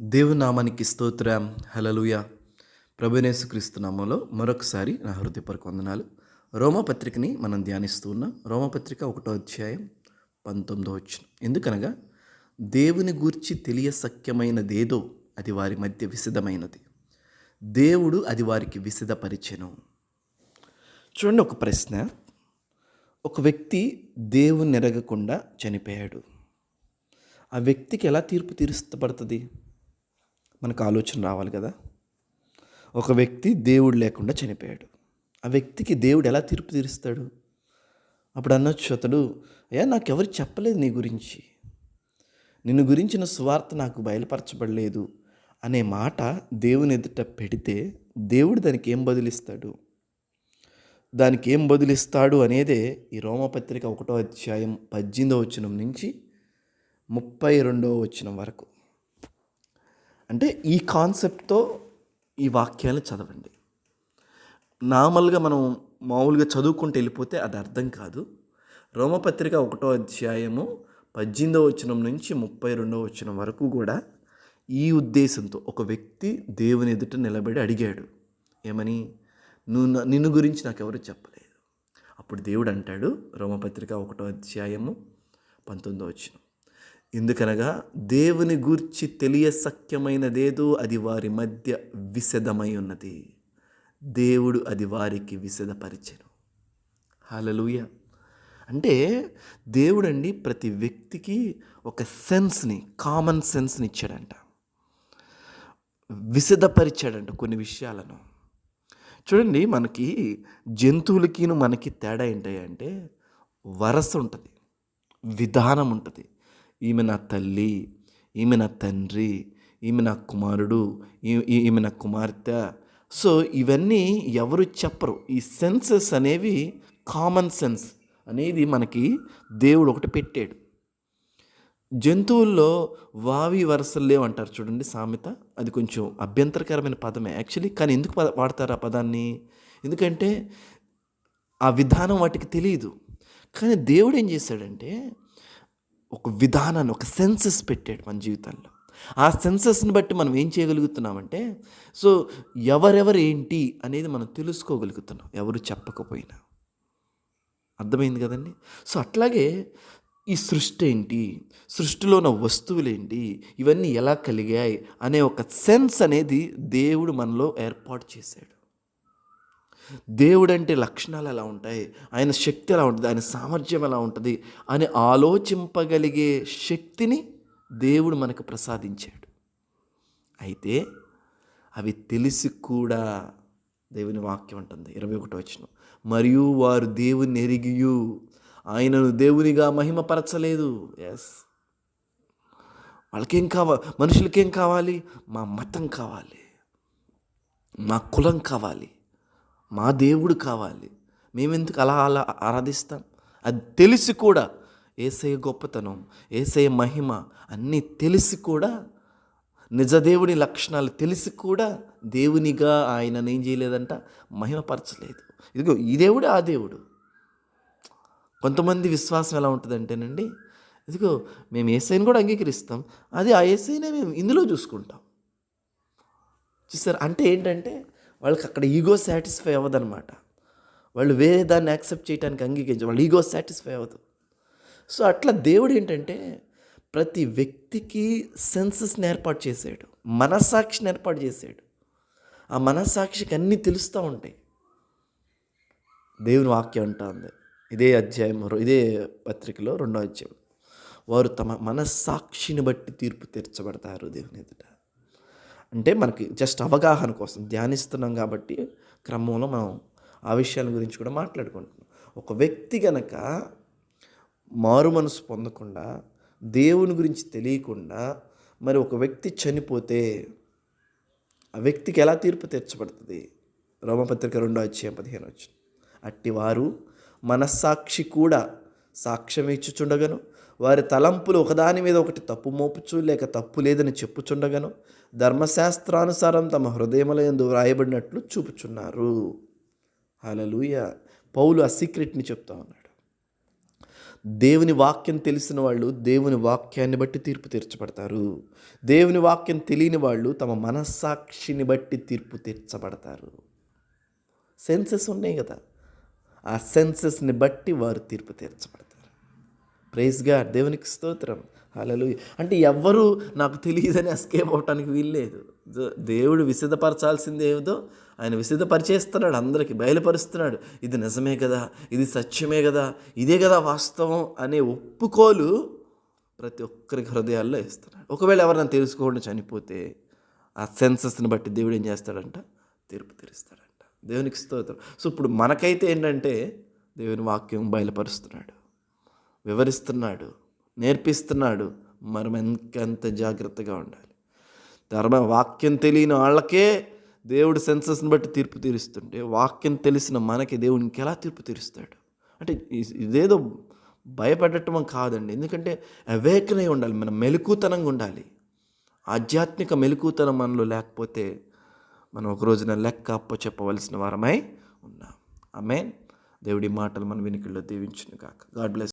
దేవునామానికి స్తోత్రం. హలలుయ ప్రభునేసుక్రీస్తు నామంలో మరొకసారి నా హృదయపరకు వందనాలు. రోమపత్రికని మనం ధ్యానిస్తూ ఉన్నాం. రోమపత్రిక ఒకటో అధ్యాయం పంతొమ్మిదో వచ్చిన ఎందుకనగా దేవుని గూర్చి తెలియ సఖ్యమైనదేదో అది వారి మధ్య విసిదమైనది దేవుడు అది వారికి విసిదపరిచెను చూడండి ఒక ప్రశ్న. ఒక వ్యక్తి దేవుని ఎరగకుండా చనిపోయాడు. ఆ వ్యక్తికి ఎలా తీర్పు తీర్చబడుతుంది మనకు ఆలోచన రావాలి కదా. ఒక వ్యక్తి దేవుడు లేకుండా చనిపోయాడు. ఆ వ్యక్తికి దేవుడు ఎలా తీర్పు తీరుస్తాడు? అప్పుడు అనొచ్చు అతడు అయ్యా నాకు ఎవరు చెప్పలేదు నీ గురించి. నిన్ను గురించిన సువార్త నాకు బయలుపరచబడలేదు అనే మాట దేవుని ఎదుట పెడితే దేవుడు దానికి ఏం బదులిస్తాడు? దానికి ఏం బదులిస్తాడు అనేదే ఈ రోమపత్రిక ఒకటో అధ్యాయం పద్దెనిమిదో వచనం నుంచి ముప్పై రెండవ వచనం వరకు. అంటే ఈ కాన్సెప్ట్తో ఈ వాక్యాలు చదవండి. నార్మల్గా మనం మామూలుగా చదువుకుంటూ వెళ్ళిపోతే అది అర్థం కాదు. రోమపత్రిక ఒకటో అధ్యాయము పద్దెనిమిదో వచనం నుంచి ముప్పై రెండవ వచనం వరకు కూడా ఈ ఉద్దేశంతో ఒక వ్యక్తి దేవుని ఎదుట నిలబడి అడిగాడు ఏమని? నువ్వు నా- నిన్ను గురించి నాకు ఎవరు చెప్పలేదు? అప్పుడు దేవుడు అంటాడు రోమపత్రిక ఒకటో అధ్యాయము పంతొమ్మిదో వచనం. ఎందుకనగా దేవుని గూర్చి తెలియసక్యమైనదేదో అది వారి మధ్య విశదమై ఉన్నది. దేవుడు అది వారికి విశదపరిచెను. హాలలుయ అంటే దేవుడండి ప్రతి వ్యక్తికి ఒక సెన్స్ని కామన్ సెన్స్ని ఇచ్చాడంట. విశదపరిచాడంట కొన్ని విషయాలను. చూడండి మనకి జంతువులకిను మనకి తేడా ఏంటంటే వరస ఉంటుంది విధానం ఉంటుంది. ఈమె నా తల్లి ఈమె నా తండ్రి ఈమె నా కుమారుడు ఈ- ఈమె నా కుమార్తె. సో ఇవన్నీ ఎవరు చెప్పరు. ఈ సెన్సెస్ అనేవి కామన్ సెన్స్ అనేది మనకి దేవుడు ఒకటి పెట్టాడు. జంతువుల్లో వావి వరసలు లేవంటారు చూడండి సామెత. అది కొంచెం అభ్యంతరకరమైన పదమే యాక్చువల్లీ. కానీ ఎందుకు పద- వాడతారు ఆ పదాన్ని? ఎందుకంటే ఆ విధానం వాటికి తెలియదు కానీ దేవుడు ఏం చేశాడంటే ఒక విధానాన్ని ఒక సెన్సెస్ పెట్టాడు మన జీవితంలో ఆ సెన్సెస్ని బట్టి మనం ఏం చేయగలుగుతున్నామంటే సో ఎవరెవరు ఏంటి అనేది మనం తెలుసుకోగలుగుతున్నాం ఎవరు చెప్పకపోయినా. అర్థమైంది కదండి? సో అట్లాగే ఈ సృష్టి ఏంటి సృష్టిలో ఉన్న వస్తువులేంటి ఇవన్నీ ఎలా కలిగాయి అనే ఒక సెన్స్ అనేది దేవుడు మనలో ఏర్పాటు చేశాడు. దేవుడంటే లక్షణాలు ఎలా ఉంటాయి? ఆయన శక్తి ఎలా ఉంటుంది? ఆయన సామర్థ్యం ఎలా ఉంటుంది? అని ఆలోచింపగలిగే శక్తిని దేవుడు మనకు ప్రసాదించాడు. అయితే అవి తెలిసి కూడా దేవుని వాక్యం ఉంటుంది. ఇరవై ఒకటో వచ్చిన మరియు వారు దేవుని ఎరిగియు. ఆయనను దేవునిగా మహిమపరచలేదు. ఎస్ వాళ్ళకేం కావాలి మనుషులకేం కావాలి? మా మతం కావాలి. మా కులం కావాలి. మా దేవుడు కావాలి. మేమెందుకు అలా అలా ఆరాధిస్తాం? అది తెలిసి కూడా ఏసయ్య గొప్పతనం ఏసయ్య మహిమ అన్నీ తెలిసి కూడా నిజదేవుని లక్షణాలు తెలిసి కూడా దేవునిగా ఆయనను ఏం చేయలేదంట మహిమపరచలేదు. ఇదిగో ఈ దేవుడు ఆ దేవుడు. కొంతమంది విశ్వాసం ఎలా ఉంటుందంటేనండి ఇదిగో మేము ఏసైని కూడా అంగీకరిస్తాం. అది ఆ ఏసైనే మేము ఇందులో చూసుకుంటాం. చూసారు? అంటే ఏంటంటే వాళ్ళకి అక్కడ ఈగో సాటిస్ఫై అవ్వదన్నమాట. వాళ్ళు వేరే దాన్ని యాక్సెప్ట్ చేయడానికి అంగీకరించారు వాళ్ళు ఈగో సాటిస్ఫై అవ్వదు. సో అట్లా దేవుడు ఏంటంటే ప్రతి వ్యక్తికి సెన్సెస్ని ఏర్పాటు చేశాడు మనస్సాక్షిని ఏర్పాటు చేశాడు ఆ మనస్సాక్షికి అన్నీ తెలుస్తూ ఉంటాయి. దేవుని వాక్యం అంటుంది ఉంది. ఇదే అధ్యాయం ఇదే పత్రికలో రెండో అధ్యాయం. వారు తమ మనస్సాక్షిని బట్టి తీర్పు తీర్చబడతారు దేవుని ఎదుట. అంటే మనకి జస్ట్ అవగాహన కోసం ధ్యానిస్తున్నాం కాబట్టి క్రమంలో మనం ఆ విషయాల గురించి కూడా మాట్లాడుకుంటున్నాం. ఒక వ్యక్తి గనక మారు మనసు పొందకుండా దేవుని గురించి తెలియకుండా మరి ఒక వ్యక్తి చనిపోతే ఆ వ్యక్తికి ఎలా తీర్పు తీర్చబడుతుంది? రోమపత్రిక రెండో అధ్యాయం పదిహేను వచ్చి అట్టివారు మనస్సాక్షి కూడా సాక్ష్యం ఇచ్చుచుండగను వారి తలంపులు ఒకదాని మీద ఒకటి తప్పు మోపుచు లేక తప్పు లేదని చెప్పుచుండగను. ధర్మశాస్త్రానుసారం తమ హృదయములందు వ్రాయబడినట్లు చూపుచున్నారు. అలలుయ పౌలు ఆ సీక్రెట్ని చెప్తా ఉన్నాడు. దేవుని వాక్యం తెలిసిన వాళ్ళు దేవుని వాక్యాన్ని బట్టి తీర్పు తీర్చబడతారు. దేవుని వాక్యం తెలియని వాళ్ళు తమ మనస్సాక్షిని బట్టి తీర్పు తీర్చబడతారు. సెన్సెస్ ఉన్నాయి కదా. ఆ సెన్సెస్ని బట్టి వారు తీర్పు తీర్చబడతారు. ప్రైజ్ గాడ్ దేవునికి స్తోత్రం. అలలు అంటే ఎవ్వరూ నాకు తెలియదని ఎస్కేప్ అవటానికి వీల్లేదు దేవుడు విసిద్ధపరచాల్సింది ఏదో ఆయన విసిద్ధపరిచేస్తున్నాడు అందరికీ బయలుపరుస్తున్నాడు. ఇది నిజమే కదా? ఇది సత్యమే కదా? ఇదే కదా వాస్తవం అనే ఒప్పుకోలు ప్రతి ఒక్కరికి హృదయాల్లో ఇస్తున్నాడు ఒకవేళ ఎవరైనా తెలుసుకోకుండా చనిపోతే ఆ సెన్సెస్ని బట్టి దేవుడు ఏం చేస్తాడంట? తీర్పు తీరుస్తాడంట. దేవునికి స్తోత్రం. సో ఇప్పుడు మనకైతే ఏంటంటే దేవుని వాక్యం బయలుపరుస్తున్నాడు. వివరిస్తున్నాడు నేర్పిస్తున్నాడు. మనం ఎంత జాగ్రత్తగా ఉండాలి. ధర్మ వాక్యం తెలియని వాళ్ళకే దేవుడు సెన్సెస్ని బట్టి తీర్పు తీరుస్తుంటే వాక్యం తెలిసిన మనకి దేవుడు ఇంకెలా తీర్పు తీరుస్తాడు? అంటే ఇదేదో భయపడటం కాదండి. ఎందుకంటే అవేకన్ అయి ఉండాలి మనం మెలకుతనంగా ఉండాలి. ఆధ్యాత్మిక మెలకుతనం మనలో లేకపోతే మనం ఒక రోజున లెక్క అప్ప చెప్పవలసిన వారమై ఉన్నాం. ఆమె దేవుడి మాటలు మన వెనుకల్లో దీవించును కాక గాడ్ బ్లెస్